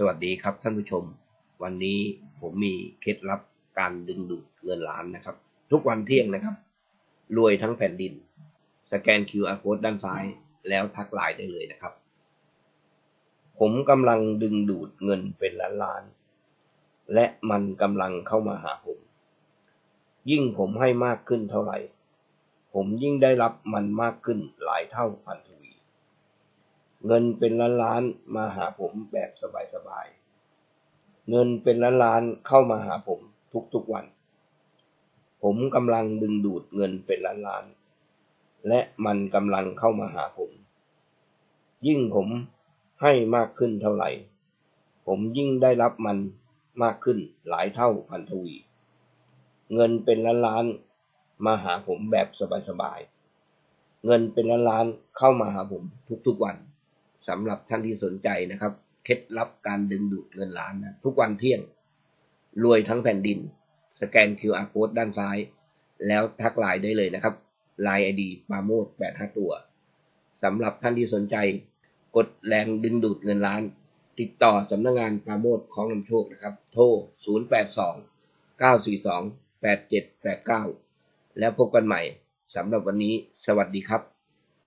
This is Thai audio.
สวัสดีครับท่านผู้ชม วันนี้ผมมีเคล็ดลับการดึงดูดเงินล้านนะครับ ทุกวันเที่ยงนะครับ รวยทั้งแผ่นดิน สแกน QR code ด้านซ้ายแล้วทักไลน์ได้เลยนะครับ ผมกำลังดึงดูดเงินเป็นล้านล้าน และมันกำลังเข้ามาหาผม ยิ่งผมให้มากขึ้นเท่าไหร่ ผมยิ่งได้รับมันมากขึ้นหลายเท่าพันทวี เงินเป็นล้านล้านมาหาผมแบบสบายๆ เงินเป็นล้านล้านเข้ามาหาผมทุกๆวัน ผมกำลังดึงดูดเงินเป็นล้านล้าน และมันกำลังเข้ามาหาผม ยิ่งผมให้มากขึ้นเท่าไหร่ ผมยิ่งได้รับมันมากขึ้นหลายเท่าพันทวี เงินเป็นล้านล้านมาหาผมแบบสบายๆ เงินเป็นล้านล้านเข้ามาหาผมทุกๆวัน สำหรับท่านที่สนใจนะครับ เคล็ดลับการดึงดูดเงินล้านนะทุกวันเที่ยง รวยทั้งแผ่นดิน สแกน QR code ด้านซ้าย แล้วทักไลน์ได้เลยนะครับไลน์ไอดีปาโมด85ตัวสำหรับท่านที่สนใจ กดแรงดึงดูดเงินล้าน ติดต่อสำนักงานปาโมดของนำโชคนะครับ โทร 082 942 8789 แล้วพบกันใหม่สำหรับวันนี้ สวัสดีครับ